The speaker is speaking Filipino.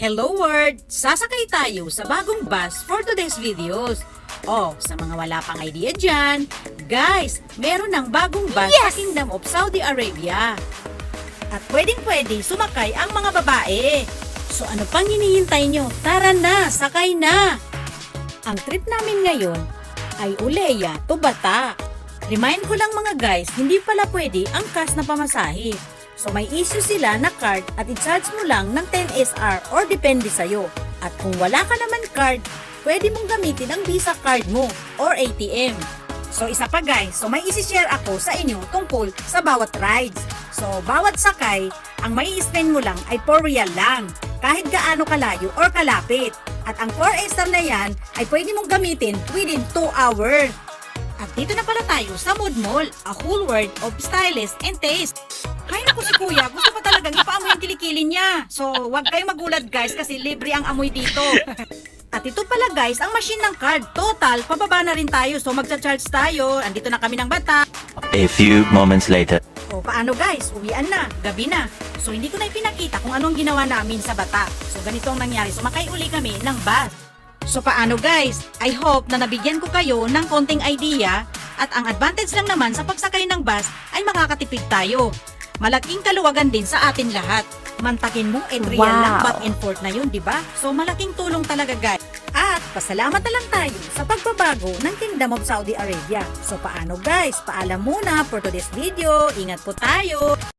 Hello world! Sasakay tayo sa bagong bus for today's videos. Oh, sa mga wala pang idea dyan, guys, meron ng bagong bus sa Kingdom of Saudi Arabia. At pwedeng pwede sumakay ang mga babae. So ano pang hinihintay nyo? Tara na, sakay na! Ang trip namin ngayon ay Uleya to Bata. Remind ko lang mga guys, hindi pala pwede ang cash na pamasahe. So may issue sila na card at i-charge mo lang ng 10 SR or depende sa'yo. At kung wala ka naman card, pwede mong gamitin ang Visa card mo or ATM. So isa pa guys, so may isi-share ako sa inyo tungkol sa bawat rides. So bawat sakay, ang may spend mo lang ay 4 real lang, kahit gaano kalayo or kalapit. At ang 4 SR na yan ay pwede mong gamitin within 2 hours. At dito na pala tayo sa Mood Mall, a whole world of stylist and taste. Hay naku si kuya, gusto pa talagang ipaamoy ang kilikili niya. So, wag kayong magulat guys kasi libre ang amoy dito. At ito pala guys, ang machine ng card. Total, pababa na rin tayo. So, magcha-charge tayo. Andito na kami ng bata. A few moments later. O, paano guys? Uwian na. Gabi na. So, hindi ko na ipinakita kung anong ginawa namin sa bata. So, ganito ang nangyari. Sumakay uli kami ng bus. So, paano guys? I hope na nabigyan ko kayo ng konting idea at ang advantage lang naman sa pagsakay ng bus ay makakatipid tayo. Malaking kaluwagan din sa atin lahat. Mantakin mo, and real lang Wow. back and forth na yun, di ba? So, malaking tulong talaga guys. At pasalamat na lang tayo sa pagbabago ng Kingdom of Saudi Arabia. So paano guys? Paalam muna for today's video. Ingat po tayo.